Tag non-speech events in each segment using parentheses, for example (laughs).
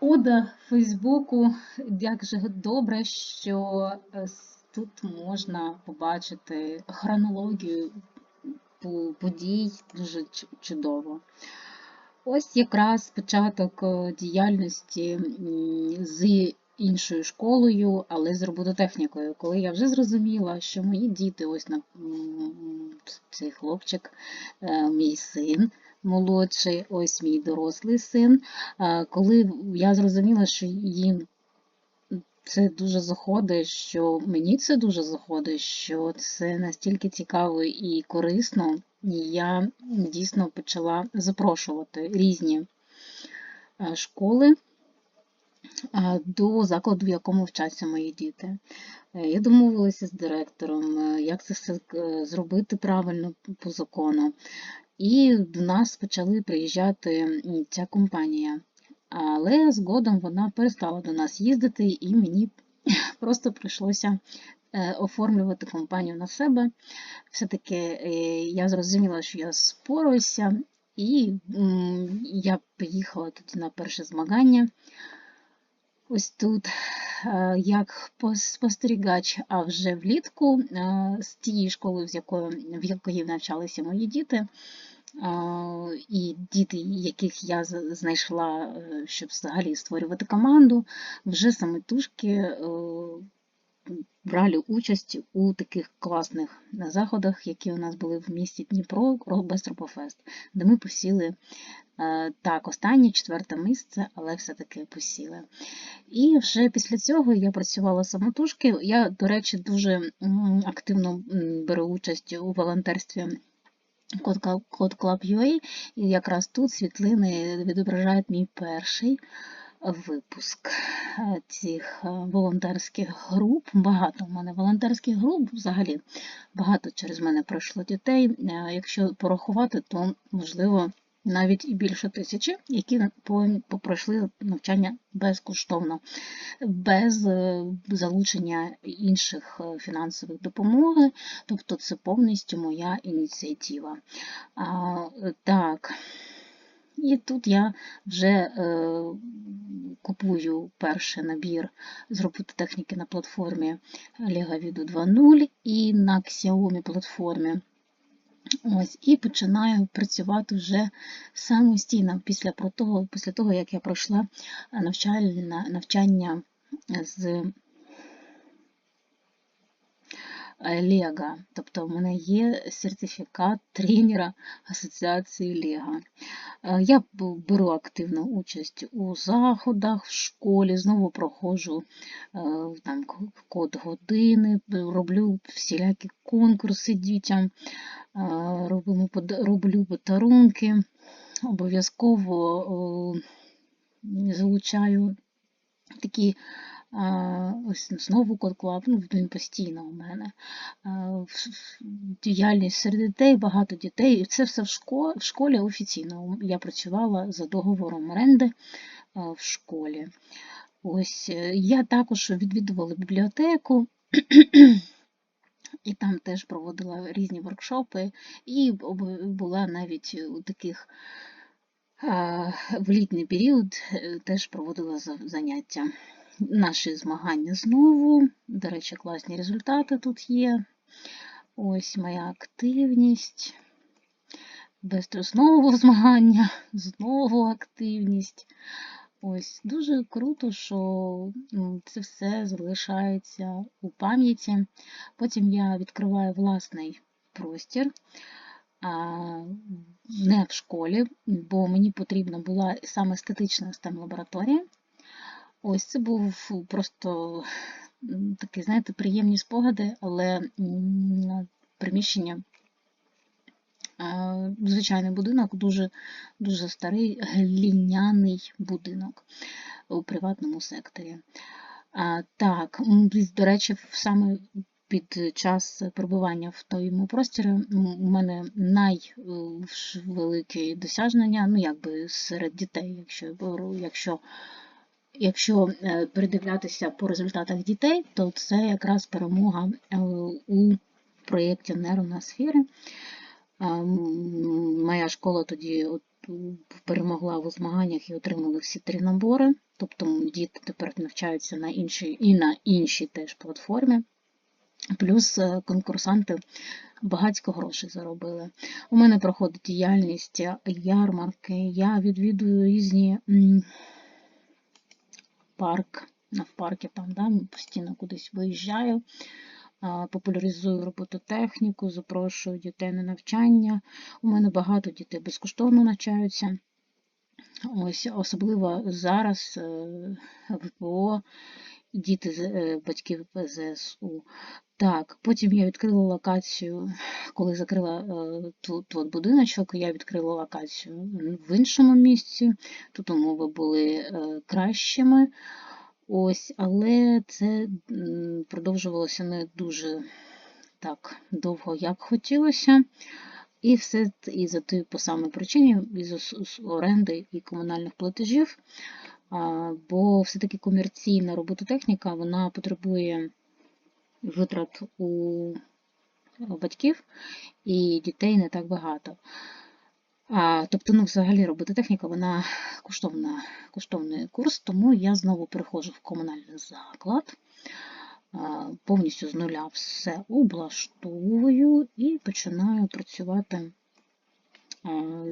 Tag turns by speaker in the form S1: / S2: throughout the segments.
S1: Ода Фейсбуку, як же добре, що е, тут можна побачити хронологію подій дуже чудово. Ось якраз початок е, діяльності з іншою школою, але з робототехнікою, коли я вже зрозуміла, що мої діти, ось на цей хлопчик, е, мій син молодший, ось мій дорослий син. Е, Коли я зрозуміла, що їм це дуже заходить, що мені це дуже заходить, що це настільки цікаво і корисно, і я дійсно почала запрошувати різні е, школи е, до закладу, в якому вчаться мої діти. Я домовилася з директором, як це все зробити правильно по закону. І до нас почали приїжджати ця компанія. Але згодом вона перестала до нас їздити, і мені (laughs) просто прийшлося е, оформлювати компанію на себе. Все-таки е, я зрозуміла, що я споруюся, і я поїхала тоді на перше змагання. Ось тут е, як пос- спостерігач, а вже влітку е, з тієї школи, з якої, в якої навчалися мої діти, і діти, яких я знайшла, е, щоб взагалі створювати команду, вже самотужки е, брали участь у таких класних заходах, які у нас були в місті Дніпро, Ро- Бестропофест, де ми посіли е, так, останнє четверте місце, але все-таки посіли. І вже після цього я працювала самотужки. Я, до речі, дуже активно беру участь у волонтерстві Код Club UA, і якраз тут світлини відображають мій перший випуск е, цих е, волонтерських груп. Багато в мене волонтерських груп взагалі багато через мене пройшло дітей. Е, Якщо порахувати, то можливо навіть і більше тисячі, які пройшли навчання безкоштовно, без залучення інших фінансових допомоги. Тобто це повністю моя ініціатива. А, так. І тут я вже е, купую перший набір з робототехніки на платформі LegaVido 2.0 і на Xiaomi платформі. Ось, і починаю працювати вже самостійно після, того, після того, як я пройшла навчання з Лего. Тобто в мене є сертифікат тренера Асоціації Лего. Е, Я беру активну участь у заходах в школі, знову проходжу е, там код години, роблю всілякі конкурси дітям, е, робимо, роблю подарунки, обов'язково залучаю такі ось знову код клаб, ну він постійно у мене. Діяльність серед дітей, багато дітей. І це все в школі, в школі офіційно. Я працювала за договором оренди в школі. Ось е, я також відвідувала бібліотеку. І там теж проводила різні воркшопи, і була навіть у таких в літній період е, теж проводила заняття. Наші змагання знову. До речі, класні результати тут є. Ось моя активність. Без знову змагання, знову активність. Ось дуже круто, що це все залишається у пам'яті. Потім я відкриваю власний простір, не в школі, бо мені потрібна була саме естетична STEM лабораторія. Ось це був просто такі, знаєте, приємні спогади, але приміщення, звичайний будинок, дуже, дуже старий глиняний будинок у приватному секторі. Так, до речі, саме під час перебування в тому просторі у мене найвелике досягнення, ну якби серед дітей, якщо якщо Якщо е, передивлятися по результатах дітей, то це якраз перемога е, у проєкті нейроносфери. Е, Моя школа тоді перемогла у змаганнях і отримали всі три набори. Тобто діти тепер навчаються на іншій і на іншій теж платформі. Плюс конкурсанти багатько грошей заробили. У мене проходить діяльність ярмарки, я відвідую різні парк, в парки там, да, постійно кудись виїжджаю, популяризую робототехніку, запрошую дітей на навчання. У мене багато дітей безкоштовно навчаються. Ось, особливо зараз в. ВПО, діти з- е, батьків ЗСУ. Так, потім я відкрила локацію, коли закрила е, тут, тут будиночок, я відкрила локацію в іншому місці. Тут умови були е, кращими. Ось, але це продовжувалося не дуже так довго, як хотілося. І все і за тією по самій причині, ос- ос- оренди і комунальних платежів. Бо все-таки комерційна робототехніка вона потребує витрат у батьків і дітей не так багато. А, тобто, ну, взагалі робототехніка, вона коштовна, коштовний курс, тому я знову переходжу в комунальний заклад, повністю з нуля все облаштовую і починаю працювати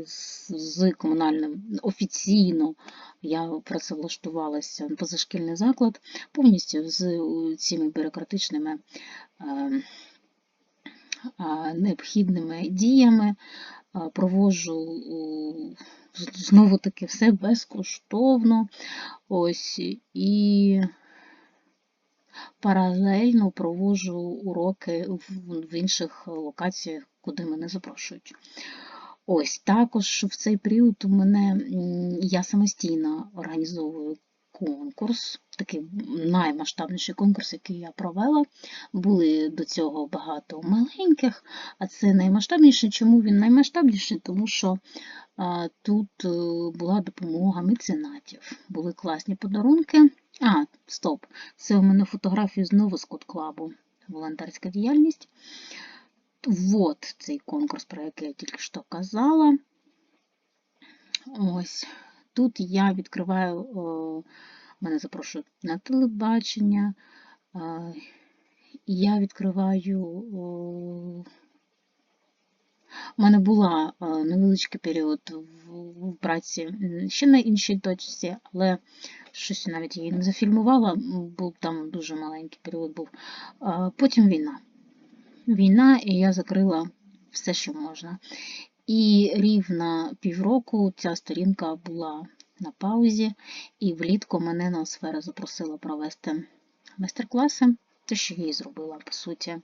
S1: з, з комунальним офіційно. Я працевлаштувалася в позашкільний заклад повністю з е, цими бюрократичними е, необхідними діями а, проводжу у, з- знову таки все безкоштовно. Ось і паралельно проводжу уроки в інших локаціях, куди мене запрошують. Ось також в цей період у мене я самостійно організовую конкурс, такий наймасштабніший конкурс, який я провела. Були до цього багато маленьких, а це наймасштабніший. Чому він наймасштабніший? Тому що а, тут е, була допомога меценатів, були класні подарунки. А, стоп, це у мене фотографії знову з Код-клабу, волонтерська діяльність. Вот цей конкурс, про який я тільки що казала. Ось тут я відкриваю, о, мене запрошують на телебачення. і Я відкриваю. о, У мене була е, невеличкий період в праці ще на іншій точці, але щось навіть її не зафільмувала, був там дуже маленький період був. Потім війна війна, і я закрила все, що можна. І рівно півроку ця сторінка була на паузі, і влітку мене Ноосфера запросила провести майстер-класи, те, що я і зробила, по суті.